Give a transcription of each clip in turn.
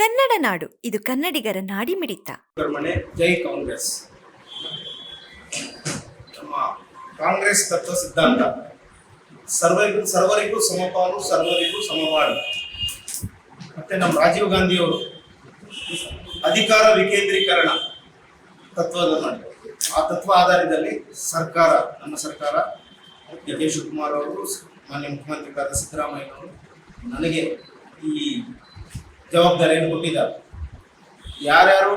ಕನ್ನಡ ನಾಡು, ಇದು ಕನ್ನಡಿಗರ ನಾಡಿ ಮಿಡಿತ ಜೈ ಕಾಂಗ್ರೆಸ್. ನಮ್ಮ ಕಾಂಗ್ರೆಸ್ ತತ್ವ ಸಿದ್ಧಾಂತ. ಸರ್ವರಿಗೂ ಸರ್ವರಿಗೂ ಸಮಪಾಲು, ಸರ್ವರಿಗೂ ಸಮವಾಳು. ಮತ್ತೆ ನಮ್ಮ ರಾಜೀವ್ ಗಾಂಧಿಯವರು ಅಧಿಕಾರ ವಿಕೇಂದ್ರೀಕರಣ ತತ್ವದ ಮಾಡಿ ಆ ತತ್ವ ಆಧಾರದಲ್ಲಿ ಸರ್ಕಾರ, ನಮ್ಮ ಸರ್ಕಾರ ಡಿ ಕೆ. ಶಿವಕುಮಾರ್ ಅವರು, ಮಾನ್ಯ ಮುಖ್ಯಮಂತ್ರಿಗಳಾದ ಸಿದ್ದರಾಮಯ್ಯನವರು ನನಗೆ ಈ ಜವಾಬ್ದಾರಿಯನ್ನು ಕೊಟ್ಟಿದ್ದಾರೆ. ಯಾರ್ಯಾರು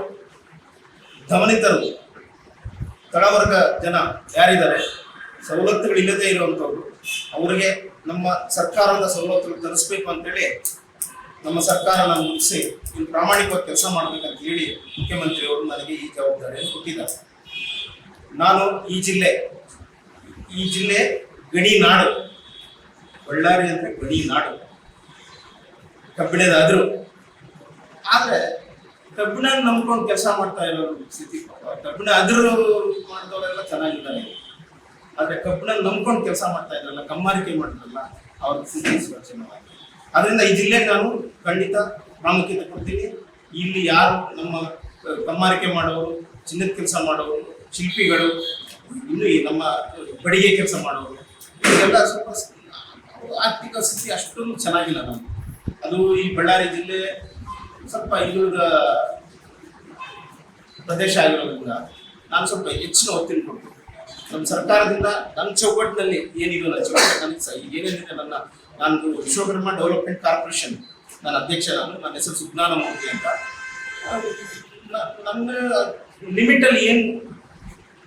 ದಮನಿತರು, ತಳವರ್ಗ ಜನ ಯಾರಿದ್ದಾರೆ ಸವಲತ್ತುಗಳಿಲ್ಲದೆ ಇರುವಂಥವ್ರು, ಅವರಿಗೆ ನಮ್ಮ ಸರ್ಕಾರದ ಸವಲತ್ತುಗಳು ತರಿಸ್ಬೇಕು ಅಂತೇಳಿ ನಮ್ಮ ಸರ್ಕಾರ ನಾನು ಮುಗಿಸಿ ಇನ್ನು ಪ್ರಾಮಾಣಿಕವಾಗಿ ಕೆಲಸ ಮಾಡಬೇಕಂತ ಹೇಳಿ ಮುಖ್ಯಮಂತ್ರಿಯವರು ನನಗೆ ಈ ಜವಾಬ್ದಾರಿಯನ್ನು ಕೊಟ್ಟಿದ್ದಾರೆ. ನಾನು ಈ ಜಿಲ್ಲೆ ಈ ಜಿಲ್ಲೆ ಗಡಿ ನಾಡು, ಬಳ್ಳಾರಿ ಅಂದರೆ ಗಡಿ ನಾಡು. ಕಬ್ಬಿಣದ ಅದ್ರು ಆದ್ರೆ ಕಬ್ಬಿಣ ನಂಬ್ಕೊಂಡು ಕೆಲಸ ಮಾಡ್ತಾ ಇರೋ ಸ್ಥಿತಿ. ಕಬ್ಬಿಣ ಅದ್ರ ಮಾಡಿದವರೆಲ್ಲ ಚೆನ್ನಾಗಿದ್ದಾರೆ. ಆದ್ರೆ ಕಬ್ಬಿಣ ನಂಬ್ಕೊಂಡು ಕೆಲಸ ಮಾಡ್ತಾ ಇದ್ರಲ್ಲ, ಕಮ್ಮಾರಿಕೆ ಮಾಡಿದ್ರಲ್ಲ, ಅವ್ರ ಸ್ಥಿತಿ ಅದರಿಂದ ಈ ಜಿಲ್ಲೆಗೆ ನಾನು ಖಂಡಿತ ಪ್ರಾಮುಖ್ಯತೆ ಕೊಡ್ತೀನಿ. ಇಲ್ಲಿ ಯಾರು ನಮ್ಮ ಕಮ್ಮಾರಿಕೆ ಮಾಡೋರು, ಚಿನ್ನದ ಕೆಲಸ ಮಾಡೋರು, ಶಿಲ್ಪಿಗಳು, ಇನ್ನು ನಮ್ಮ ಬಡಿಗೆ ಕೆಲಸ ಮಾಡೋರು ಇದೆಲ್ಲ ಸ್ವಲ್ಪ ಆರ್ಥಿಕ ಸ್ಥಿತಿ ಅಷ್ಟೊಂದು ಚೆನ್ನಾಗಿಲ್ಲ ನಮ್ಗೆ. ಅದು ಈ ಬಳ್ಳಾರಿ ಜಿಲ್ಲೆ ಸ್ವಲ್ಪ ಹಿಂದುಳಿದ ಪ್ರದೇಶ ಆಗಿರೋದ್ರಿಂದ ನಾನು ಸ್ವಲ್ಪ ಹೆಚ್ಚಿನ ಒತ್ತಿನ ಕೊಟ್ಟು ನಮ್ಮ ಸರ್ಕಾರದಿಂದ ನನ್ನ ಚೌಕಟ್ಟಿನಲ್ಲಿ ಏನಿದೆ ನನ್ನ ಚೌಕಟ್ಟು ನನಗೆ ಸಹ ಏನೇನಿದೆ ನನ್ನ ನಾನು ವಿಶ್ವಕರ್ಮ ಡೆವಲಪ್ಮೆಂಟ್ ಕಾರ್ಪೊರೇಷನ್ ನನ್ನ ಅಧ್ಯಕ್ಷ ನಾನು, ನನ್ನ ಹೆಸರು ಸುಜ್ಞಾನ ಮೂರ್ತಿ ಅಂತ. ನನ್ನ ಲಿಮಿಟಲ್ಲಿ ಏನು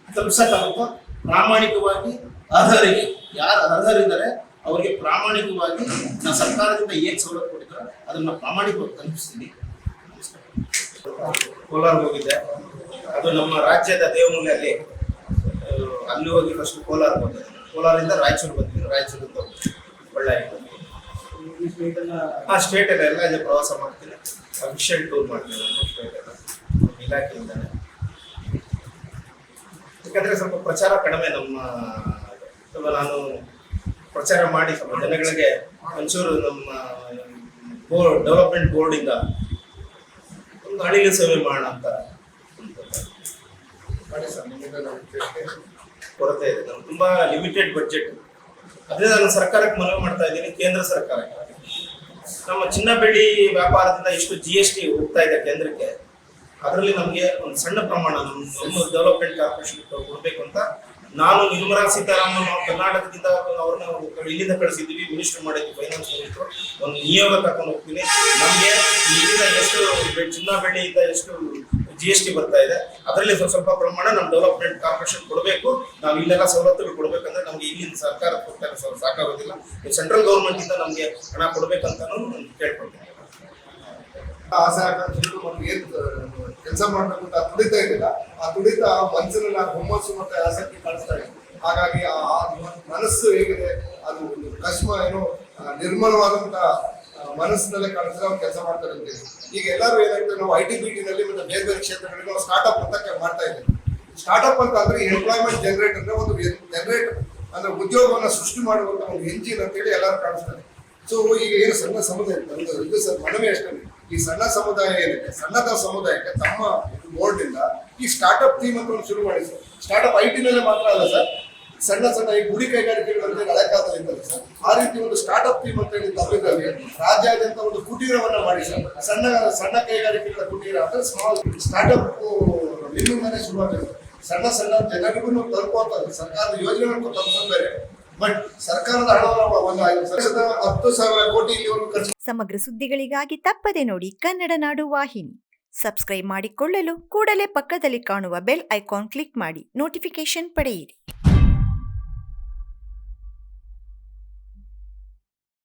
ತಲುಪಿಸೋಕ್ಕಾಗುತ್ತೋ ಪ್ರಾಮಾಣಿಕವಾಗಿ ಅರ್ಹರಿಗೆ ಯಾರು ಅರ್ಹರಿದ್ದಾರೆ ಅವರಿಗೆ ಪ್ರಾಮಾಣಿಕವಾಗಿ ನಾನು ಸರ್ಕಾರದಿಂದ ಏನು ಸೌಲಭ್ಯ ಕೊಟ್ಟಿದ್ದಾರೆ ಅದನ್ನ ಪ್ರಾಮಾಣಿಕವಾಗಿ ತಲುಪಿಸ್ತೀನಿ. ಕೋಲಾರ ಹೋಗಿದ್ದೆ. ಅದು ನಮ್ಮ ರಾಜ್ಯದ ದೇವಮೂಲೆಯಲ್ಲಿ ಅಲ್ಲಿ ಹೋಗಿ ಫಸ್ಟ್ ಕೋಲಾರ ಬಂದೆ. ಕೋಲಾರದಿಂದ ರಾಯಚೂರು ಬಂದಿದ್ದೀನಿ ರಾಯಚೂರಿಂದ ಬಳ್ಳಾರಿ ಹಾ ಸ್ಟೇಟ್ ಎಲ್ಲ ಇದೆ ಪ್ರವಾಸ ಮಾಡ್ತೀನಿ. ಅಫಿಷಿಯಲ್ ಟೂರ್ ಮಾಡ್ತೀನಿ ಎಲ್ಲ ಇಲಾಖೆಯಿಂದಾನೆ. ಯಾಕಂದ್ರೆ ಸ್ವಲ್ಪ ಪ್ರಚಾರ ಕಡಿಮೆ ನಮ್ಮ ನಾನು ಪ್ರಚಾರ ಮಾಡಿ ಸ್ವಲ್ಪ ಜನಗಳಿಗೆ ಒಂಚೂರು ನಮ್ಮ ಬೋರ್ಡ್ ಡೆವಲಪ್ಮೆಂಟ್ ಬೋರ್ಡಿಂದ ಒಂದು ಅಳಿಲು ಸೇವೆ ಮಾಡೋಣ ಅಂತ. ಕೊರತೆ ಇದೆ. ನಮ್ಗೆ ತುಂಬಾ ಲಿಮಿಟೆಡ್ ಬಜೆಟ್ ಅದರಿಂದ ನಾನು ಸರ್ಕಾರಕ್ಕೆ ಮನವಿ ಮಾಡ್ತಾ ಇದ್ದೀನಿ ಕೇಂದ್ರ ಸರ್ಕಾರಕ್ಕೆ. ನಮ್ಮ ಚಿನ್ನ ಬೆಳ್ಳಿ ವ್ಯಾಪಾರದಿಂದ ಎಷ್ಟು ಜಿ ಎಸ್ ಟಿ ಹೋಗ್ತಾ ಇದೆ ಕೇಂದ್ರಕ್ಕೆ. ಅದರಲ್ಲಿ ನಮಗೆ ಒಂದು ಸಣ್ಣ ಪ್ರಮಾಣ ನಮ್ಮ ಡೆವಲಪ್ಮೆಂಟ್ ಕಾರ್ಪೊರೇಷನ್ ಕೊಡಬೇಕು ಅಂತ ನಾನು ನಿರ್ಮಲಾ ಸೀತಾರಾಮನ್ ನಾವು ಕರ್ನಾಟಕದಿಂದ ಅವ್ರನ್ನ ಇಲ್ಲಿಂದ ಕಳಿಸಿದ್ದೀವಿ. ಮಿನಿಸ್ಟರ್ ಮಾಡಿದ್ವಿ ಫೈನಾನ್ಸ್ ಮಿನಿಸ್ಟರ್ ಒಂದು ನಿಯೋಗ ಕರ್ಕೊಂಡು ಹೋಗ್ತೀನಿ. ನಮಗೆ ಇಲ್ಲಿಂದ ಎಷ್ಟು ಚಿನ್ನ ಬೆಳ್ಳಿಯಿಂದ ಎಷ್ಟು ಜಿ ಎಸ್ ಟಿ ಬರ್ತಾ ಇದೆ, ಅದರಲ್ಲಿ ಸ್ವಲ್ಪ ಸ್ವಲ್ಪ ಪ್ರಮಾಣ ನಮ್ಮ ಡೆವಲಪ್ಮೆಂಟ್ ಕಾರ್ಪೊರೇಷನ್ ಕೊಡಬೇಕು. ನಾವು ಇಲ್ಲೆಲ್ಲ ಸವಲತ್ತುಗಳು ಕೊಡಬೇಕಂದ್ರೆ ನಮಗೆ ಇಲ್ಲಿನ ಸರ್ಕಾರ ಕೊಡ್ತಾರೆ ಸಾಕಾಗೋದಿಲ್ಲ. ಸೆಂಟ್ರಲ್ ಗೌರ್ಮೆಂಟ್ ಇಂದ ನಮಗೆ ಹಣ ಕೊಡಬೇಕಂತ ಕೇಳ್ಕೊಳ್ತೀನಿ. ಕೆಲಸ ಮಾಡಬೇಕಂತ ತುಡಿತ ಇರಲಿಲ್ಲ ಆ ತುಡಿತ ಆ ಹುಮ್ಮಸ್ಸು ಮತ್ತೆ ಆಸಕ್ತಿ ಕಾಣಿಸ್ತಾ ಇದೆ. ಹಾಗಾಗಿ ಆ ಮನಸ್ಸು ಹೇಗಿದೆ, ಅದು ಕಶ್ಮ ಏನು ನಿರ್ಮಲವಾದಂತ ಮನಸ್ಸಿನಲ್ಲೇ ಕಾಣಿಸಿದ್ರೆ ಅವ್ರು ಕೆಲಸ ಮಾಡ್ತಾರೆ ಅಂತ ಈಗ ಎಲ್ಲರೂ ಏನಾಗ್ತಾರೆ ನಾವು ಐ ಟಿ ಬಿ ಟಿನಲ್ಲಿ ಮತ್ತೆ ಬೇರೆ ಬೇರೆ ಕ್ಷೇತ್ರಗಳಿಗೆ ನಾವು ಸ್ಟಾರ್ಟ್ಅಪ್ ಅಂತ ಮಾಡ್ತಾ ಇದ್ದೀವಿ. ಸ್ಟಾರ್ಟ್ಅಪ್ ಅಂತ ಅಂದ್ರೆ ಎಂಪ್ಲಾಯ್ಮೆಂಟ್ ಜನರೇಟ್ ಅಂದ್ರೆ ಒಂದು ಜನರೇಟ್ ಅಂದ್ರೆ ಉದ್ಯೋಗವನ್ನ ಸೃಷ್ಟಿ ಮಾಡುವಂತ ಒಂದು ಎಂಜಿನ್ ಅಂತೇಳಿ ಎಲ್ಲರೂ ಕಾಣಿಸ್ತಾರೆ. ಸೊ ಈಗ ಏನು ಸಣ್ಣ ಸಮುದಾಯ ಇದು ಸರ್ ಮನವಿ ಅಷ್ಟೇ. ಈ ಸಣ್ಣ ಸಮುದಾಯ ಏನಿದೆ ಸಣ್ಣದ ಸಮುದಾಯಕ್ಕೆ ತಮ್ಮ ಬೋರ್ಡ್ ಇಂದ ಈ ಸ್ಟಾರ್ಟ್ಅಪ್ ಥೀಮ್ ಅಂತ ಒಂದು ಶುರು ಮಾಡಿ ಸರ್ ಸ್ಟಾರ್ಟ್ಅಪ್ ಐ ಟಿನಲ್ಲೇ ಮಾತ್ರ ಅಲ್ಲ ಸರ್. ಸಣ್ಣ ಸಣ್ಣ ಈ ಗುಡಿ ಕೈಗಾರಿಕೆಗಳಲ್ಲಿ ಸರ್ ಆ ರೀತಿ ಒಂದು ಸ್ಟಾರ್ಟ್ಅಪ್ ಟೀಮ್ ಅಂತ ಹೇಳಿ ತಮಿಳಿನಲ್ಲಿ ರಾಜ್ಯಾದ್ಯಂತ ಒಂದು ಕುಟೀರವನ್ನ ಮಾಡಿ ಸಣ್ಣ ಸಣ್ಣ ಕೈಗಾರಿಕೆಗಳ ಕುಟೀರ ಅಂದ್ರೆ ಸ್ಮಾಲ್ ಸ್ಟಾರ್ಟ್ಅಪ್ ಶುರು ಶುರುವಾಗಿರುತ್ತೆ ಸಣ್ಣ ಸಣ್ಣ ಜನರಿಗೂ ತಲುಪುವಂತ ಸರ್ಕಾರದ ಯೋಜನೆಗಳನ್ನು ತಲುಪಿದ್ದಾರೆ ಬಟ್ ಸರ್ಕಾರದ ಹಣವನ್ನು ಹತ್ತು ಸಾವಿರ ಕೋಟಿ ಸಮಗ್ರ ಸುದ್ದಿಗಳಿಗಾಗಿ ತಪ್ಪದೆ ನೋಡಿ ಕನ್ನಡ ನಾಡು ವಾಹಿನಿ. ಸಬ್ಸ್ಕ್ರೈಬ್ ಮಾಡಿಕೊಳ್ಳಲು ಕೂಡಲೇ ಪಕ್ಕದಲ್ಲಿ ಕಾಣುವ ಬೆಲ್ ಐಕಾನ್ ಕ್ಲಿಕ್ ಮಾಡಿ ನೋಟಿಫಿಕೇಶನ್ ಪಡೆಯಿರಿ.